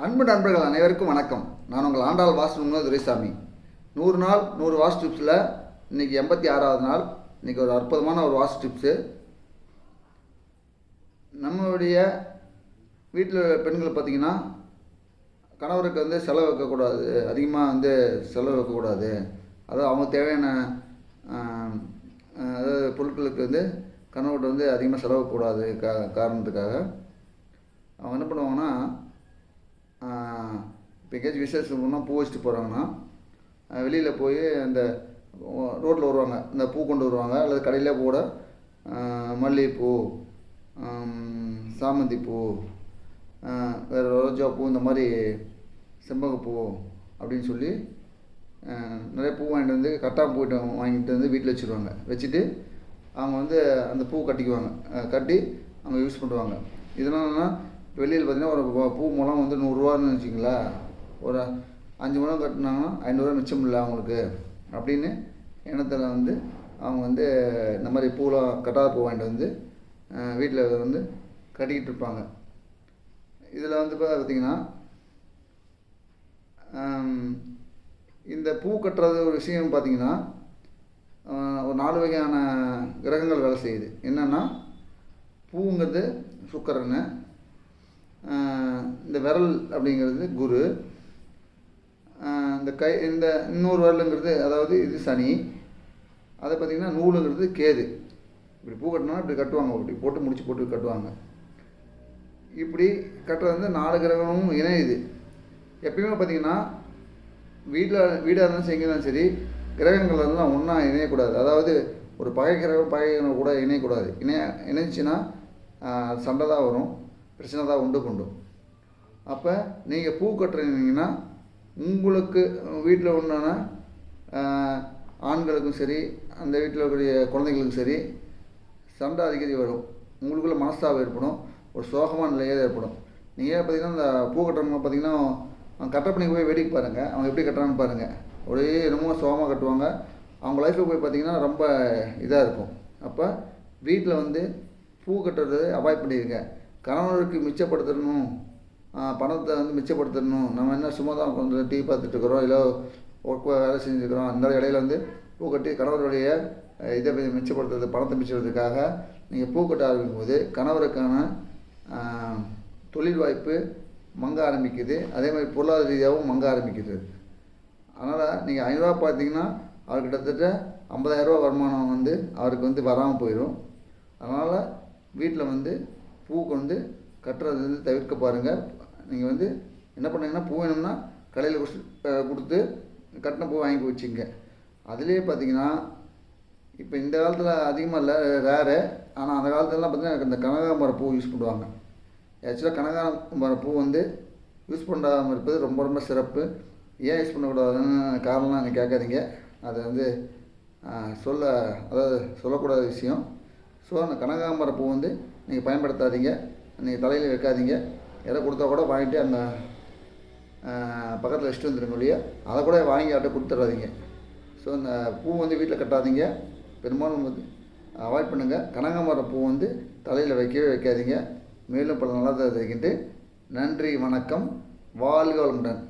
அன்பு நண்பர்கள் அனைவருக்கும் வணக்கம். நான் உங்கள் ஆண்டாள் வாஸ்து முன்னோர் துரைசாமி. நூறு நாள் நூறு வாஸ்து டிப்ஸில் இன்றைக்கி எண்பத்தி ஆறாவது நாள். இன்றைக்கி ஒரு அற்புதமான ஒரு வாஸ்து டிப்ஸு நம்மளுடைய வீட்டில் பெண்கள் பார்த்திங்கன்னா கணவருக்கு வந்து செலவு வைக்கக்கூடாது. அதிகமாக வந்து செலவு வைக்கக்கூடாது. அதாவது அவங்க தேவையான அதாவது பொருட்களுக்கு வந்து கணவர்கிட்ட வந்து அதிகமாக செலவு கூடாது கா காரணத்துக்காக. அவங்க என்ன பண்ணுவாங்கன்னா இப்போ எங்கேயாச்சும் விசேஷம் போனால் பூ வச்சுட்டு போகிறாங்கன்னா வெளியில் போய் அந்த ரோட்டில் வருவாங்க. இந்த பூ கொண்டு வருவாங்க. அல்லது கடையில் கூட மல்லிகைப்பூ சாமந்தி பூ வேறு ரோஜா பூ இந்த மாதிரி செம்பகப்பூ அப்படின்னு சொல்லி நிறைய பூ வாங்கிட்டு வந்து கரெக்டாக போயிட்டு வாங்கிட்டு வந்து வீட்டில் வச்சுருவாங்க. வச்சுட்டு அவங்க வந்து அந்த பூ கட்டிக்குவாங்க. கட்டி அவங்க யூஸ் பண்ணுவாங்க இதனாலனா வெளியில் பார்த்தீங்கன்னா ஒரு பூ- மூலம் வந்து நூறுரூவான்னு வச்சிங்களா ஒரு அஞ்சு மூலம் கட்டினாங்கன்னா ஐநூறுரூவா மிச்சம் இல்லை அவங்களுக்கு. அப்படின்னு எண்ணத்தில் வந்து அவங்க வந்து இந்த மாதிரி பூலாம் கட்டாத பூ வாங்கிட்டு வந்து வீட்டில் வந்து கட்டிக்கிட்டு இருப்பாங்க. இதில் வந்து பார்த்தீங்கன்னா இந்த பூ கட்டுறது ஒரு விஷயம் பார்த்தீங்கன்னா ஒரு நாலு வகையான கிரகங்கள் வேலை செய்யுது. என்னென்னா பூங்கிறது சுக்கரன்னு இந்த விரல் அப்படிங்கிறது குரு. இந்த கை இந்த இன்னொரு விரலுங்கிறது அதாவது இது சனி. அதை பார்த்திங்கன்னா நூலுங்கிறது கேது. இப்படி பூ கட்டினா இப்படி கட்டுவாங்க இப்படி போட்டு முடிச்சு போட்டு கட்டுவாங்க. இப்படி கட்டுறது வந்து நாலு கிரகமும் இணையுது. எப்பயுமே பார்த்தீங்கன்னா வீட்டில் வீடாக இருந்தாலும் சரி இருந்தாலும் சரி கிரகங்கள் இருந்தால் ஒன்றா இணையக்கூடாது. அதாவது ஒரு பகை கிரகம் பகை கிரகம் கூட இணையக்கூடாது. இணைய இணைச்சுன்னா சண்டை தான் வரும். பிரச்சனை தான் உண்டு கொண்டும் அப்போ நீங்கள் பூ கட்டுறீங்கன்னா உங்களுக்கு வீட்டில் உண்டான ஆண்களுக்கும் சரி அந்த வீட்டில் இருக்கக்கூடிய குழந்தைங்களுக்கும் சரி சண்டை அடிக்கடி வரும். உங்களுக்குள்ள மனஸ்தாபம் ஏற்படும். ஒரு சோகமான நிலையாக ஏற்படும். நீங்கள் பார்த்தீங்கன்னா இந்த பூ கட்டுறவங்க பார்த்தீங்கன்னா அவங்க கட்ட பண்ணி போய் வேடிக்கை பாருங்கள் அவங்க எப்படி கட்டுறான்னு பாருங்கள் ஒரே என்னமோ சோகமாக கட்டுவாங்க. அவங்க லைஃப்பில் போய் பார்த்தீங்கன்னா ரொம்ப இதாக இருக்கும். அப்போ வீட்டில் வந்து பூ கட்டுறது அவாய்ட் பண்ணிடுங்க. கணவருக்கு மிச்சப்படுத்தணும் பணத்தை வந்து மிச்சப்படுத்தணும். நம்ம என்ன சும்மா தான் கொஞ்சம் டீ பார்த்துட்டு இருக்கிறோம் இல்லை ஒர்க் வேலை செஞ்சுருக்கிறோம் அந்த இடையில வந்து பூ கட்டி கணவருடைய இதை வி- மிச்சப்படுத்துறது பணத்தை மிச்சப்படுறதுக்காக நீங்கள் பூ கட்ட ஆரம்பிக்கும் போது கணவருக்கான தொழில் வாய்ப்பு மங்க ஆரம்பிக்குது. அதே மாதிரி பொருளாதார ரீதியாகவும் மங்க ஆரம்பிக்குது. அதனால் நீங்கள் ஐநூறுரூவா பார்த்தீங்கன்னா அவர் கிட்டத்தட்ட ஐம்பதாயிரரூவா வருமானம் வந்து அவருக்கு வந்து வராமல் போயிடும். அதனால் வீட்டில் வந்து பூவுக்கு வந்து கட்டுறது வந்து தவிர்க்க பாருங்கள் நீங்கள் வந்து என்ன பண்ணுங்கன்னா பூ வேணும்னா கடையில் கொடுத்து கட்டின பூ வாங்கி வச்சுங்க. அதுலேயே பார்த்தீங்கன்னா இப்போ இந்த காலத்தில் அதிகமாக இல்லை ரேரு ஆனால் அந்த காலத்துலலாம் பார்த்திங்கன்னா இந்த கனகாம்பரம் பூ யூஸ் பண்ணுவாங்க. ஆக்சுவலாக கனகாமரம் பூ வந்து யூஸ் பண்ணாமல் இருப்பது ரொம்ப ரொம்ப சிறப்பு. ஏன் யூஸ் பண்ணக்கூடாதுன்னு காரணம்லாம் நீங்கள் கேட்காதீங்க. அது வந்து சொல்ல அதாவது சொல்லக்கூடாத விஷயம். ஸோ அந்த கனகாம்பரம் பூ வந்து நீங்கள் பயன்படுத்தாதீங்க. நீங்கள் தலையில் வைக்காதீங்க. எதை கொடுத்தா கூட வாங்கிட்டு அந்த பக்கத்தில் வச்சுட்டு வந்துடுங்க இல்லையா அதை கூட வாங்கி யார்கிட்ட கொடுத்துட்றாதீங்க ஸோ அந்த பூ வந்து வீட்டில் கட்டாதீங்க. பெரும்பாலும் வந்து அவாய்ட் பண்ணுங்கள் கனகாமரம் பூ வந்து தலையில் வைக்கவே வைக்காதீங்க. மேலும் பல நல்லதை இருக்கின்ற நன்றி வணக்கம். வாழ்க வளமுடன்.